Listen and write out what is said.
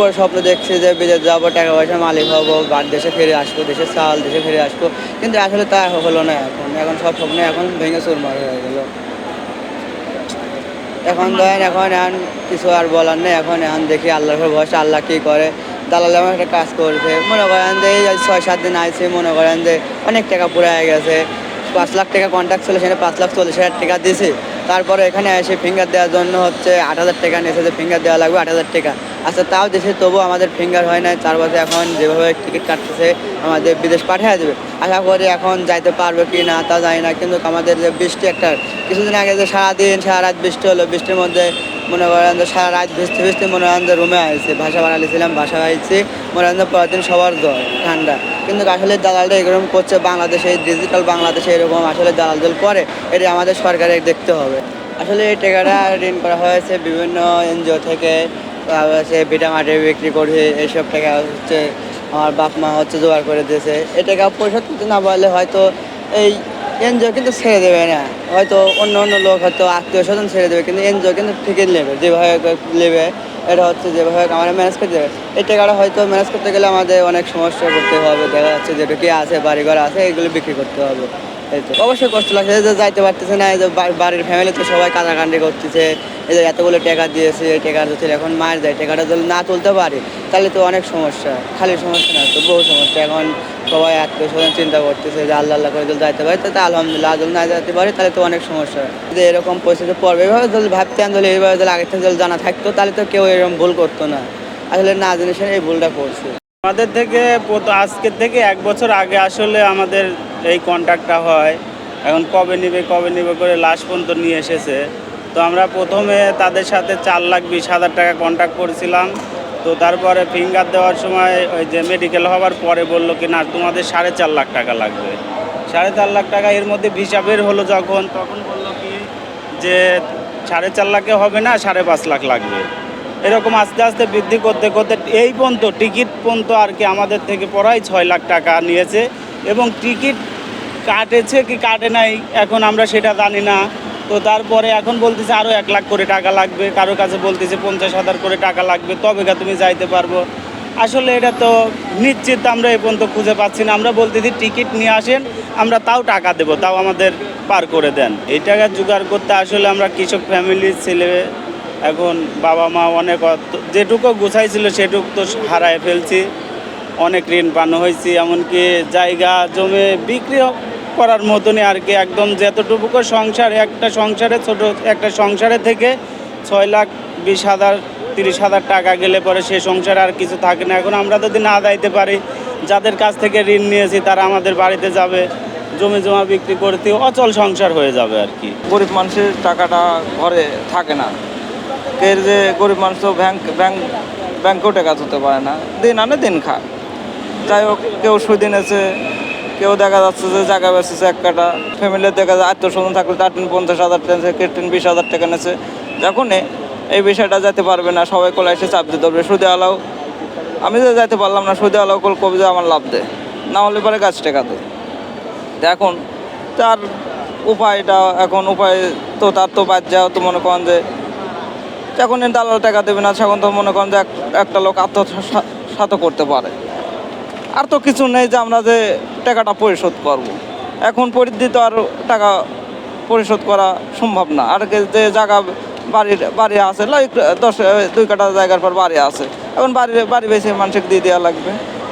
বড় স্বপ্ন দেখছি যে বিদেশ যাব, টাকা পয়সা মালিক হব বাড়ি দেশে ফিরে আসব দেশের চাল, দেশে ফিরে আসব। কিন্তু আসলে তা হলো না এখন। এখন সব স্বপ্ন এখন ভেঙে চুরমার হয়ে গেল। এখন ধরেন, এখন এখন কিছু আর বলার নেই। এখন এখন দেখি আল্লাহর ভরসা, আল্লাহ কী করে? দালাল আমার একটা কাজ করছে। মনে করেন যে এই ছয়, সাত দিন আইছে, মনে করেন যে অনেক টাকা পুরো হয়ে গেছে। পাঁচ লাখ টাকা কন্ট্যাক্ট ছিল, সেখানে পাঁচ লাখ চল্লিশ হাজার টাকা দিয়েছি তারপরে এখানে এসে ফিঙ্গার দেওয়ার জন্য হচ্ছে আট হাজার টাকা নিয়েছে যে ফিঙ্গার দেওয়া লাগবে আট হাজার টাকা। আচ্ছা তাও দেশে তবু আমাদের ফিঙ্গার হয় না চার বছর এখন যেভাবে টিকিট কাটতেছে, আমাদের বিদেশ পাঠিয়ে দেবে। আশা করি এখন যাইতে পারবে কি না, তা জানি না। কিন্তু আমাদের যে বৃষ্টি একটা, কিছুদিন আগে যে সারাদিন সারা রাত বৃষ্টি হলো, বৃষ্টির মধ্যে মনে করেন সারা রাত বৃষ্টি বৃষ্টি মনে করেন রুমে আইছি, ভাষা বানালিছিলাম ভাষা আইছি মনে করেন পরের দিন সবার জ্বর, ঠান্ডা। কিন্তু আসলে দালালটা এরকম করছে, বাংলাদেশে ডিজিটাল বাংলাদেশে এরকম আসলে দালাল দল করে, এটা আমাদের সরকারের দেখতে হবে। আসলে এই টাকাটা ঋণ করা হয়েছে বিভিন্ন এনজিও থেকে। হচ্ছে ভিটা মাটি বিক্রি করে এইসব টাকা হচ্ছে আমার বাপ মা হচ্ছে জোগাড় করে দিয়েছে। এই টাকা পরিশোধ করতে না পারলে হয়তো এই এনজিও কিন্তু ছেড়ে দেবে না। হয়তো অন্য অন্য লোক হয়তো আত্মীয় স্বজন ছেড়ে দেবে, কিন্তু এনজিও কিন্তু ঠিকই নেবে, যেভাবে নেবে, এটা হচ্ছে যেভাবে আমরা ম্যানেজ করতে দেবে এই টাকাটা হয়তো ম্যানেজ করতে গেলে আমাদের অনেক সমস্যা করতে হবে, দেখা যাচ্ছে যেটুকু আছে, বাড়িঘর আছে, এগুলো বিক্রি করতে হবে। এই তো অবশ্যই কষ্ট লাগছে যে যাইতে পারতেছে না, এই যে বাড়ির ফ্যামিলি তো সবাই কান্নাকান্দি করতেছে, এই যে এতগুলো টাকা দিয়েছে, এই টাকা এখন মার যায়, টাকাটা যদি না তুলতে পারে, তাহলে তো অনেক সমস্যা, খালি সমস্যা না, তো বহু সমস্যা। এখন সবাই আত্মীয় স্বজন চিন্তা করতেছে যে আল্লাহ আল্লাহ করে যদি যাইতে পারে তাতে আলহামদুলিল্লাহ যদি না যেতে পারি, তাহলে তো অনেক সমস্যা। যে এরকম পরিস্থিতি পড়বে, এভাবে যদি ভাবতেন যদি এইভাবে যদি আগে থেকে যদি জানা থাকতো, তাহলে তো কেউ এরকম ভুল করতো না। আসলে না জেনে এই ভুলটা করছে। আমাদের থেকে আজকের থেকে এক বছর আগে আসলে আমাদের এই কন্ট্যাক্টটা হয়। এখন কবে নিবে কবে নিবে করে লাস্ট পর্যন্ত নিয়ে এসেছে। তো আমরা প্রথমে তাদের সাথে চার লাখ বিশ হাজার টাকা কন্ট্যাক্ট করেছিলাম। তো তারপরে ফিঙ্গার দেওয়ার সময় ওই যে মেডিকেল হওয়ার পরে বলল কি, না, তোমাদের সাড়ে চার লাখ টাকা লাগবে। সাড়ে চার লাখ টাকা এর মধ্যে ভিসা বের হলো যখন, তখন বলল কি, যে সাড়ে চার লাখে হবে না, সাড়ে পাঁচ লাখ লাগবে। এরকম আস্তে আস্তে বৃদ্ধি করতে করতে এই পর্যন্ত টিকিট পর্যন্ত আর কি আমাদের থেকে পড়াই ছয় লাখ টাকা নিয়েছে এবং টিকিট কাটেছে কি কাটে নাই এখন আমরা সেটা জানি না। তো তারপরে এখন বলতেছে আরও এক লাখ করে টাকা লাগবে, কারও কাছে বলতেছে পঞ্চাশ হাজার করে টাকা লাগবে, তবে গা তুমি যাইতে পারব। আসলে এটা তো নিশ্চিত আমরা এই পর্যন্ত খুঁজে পাচ্ছি না। আমরা বলতেছি টিকিট নিয়ে আসেন, আমরা তাও টাকা দেবো, তাও আমাদের পার করে দেন। এই টাকা জোগাড় করতে আসলে আমরা কৃষক ফ্যামিলির ছেলে এখন বাবা মা অনেক যেটুকু গুছাইছিল সেটুকু তো হারায় ফেলছি। অনেক ঋণ পানো হয়েছি, এমনকি জায়গা জমে বিক্রি করার মতনই আর কি। একদম যতটুকু সংসার, একটা সংসারে ছোট, একটা সংসারে থেকে ছয় লাখ বিশ হাজার, তিরিশ হাজার টাকা গেলে পরে সে সংসারে আর কিছু থাকে না। এখন আমরা যদি না দাইতে পারি, যাদের কাছ থেকে ঋণ নিয়েছি তারা আমাদের বাড়িতে যাবে, জমি জমা বিক্রি করতে অচল সংসার হয়ে যাবে আর কি। গরিব মানুষের টাকাটা ঘরে থাকে না। এর যে গরিব মানুষ তো ব্যাংক ব্যাংক, ব্যাংকেও টাকা তুলতে পারে না। দিন আনে দিন খায়। যাই হোক, কেউ সুদ এনেছে, কেউ দেখা যাচ্ছে যে জায়গা বেচেছে এক কাটা ফ্যামিলির দেখা যায় আত্মীয় স্বজন থাকলে তার পঞ্চাশ হাজার টাকা নেছে কে টিন বিশ হাজার টাকা নেছে যখন এই বিষয়টা যেতে পারবে না, সবাই কোলা এসে চাপ দিতে হবে সুদে আলাও। আমি যে যাইতে পারলাম না, সুদে আলাও কল কবি, আমার লাভ দেয় না হলে পরে গাছ টাকা দেয় এখন, তার উপায়টা, এখন উপায় তো, তার তো বাদ যাও তো মনে করেন যে যখন দালাল টাকা দেবে না তখন তো মনে করেন যে এক- একটা লোক আত্মসাত করতে পারে। আর তো কিছু নেই যে আমরা যে টাকাটা পরিশোধ করব। এখন পরিধি তো আর টাকা পরিশোধ করা সম্ভব না। আর যে জায়গা বাড়ির বাড়ি আছে দশ দুই কাটা জায়গার পর বাড়ি আছে। এখন বাড়ি বাড়ি বেশি মানুষকে দিয়ে দেওয়া লাগবে।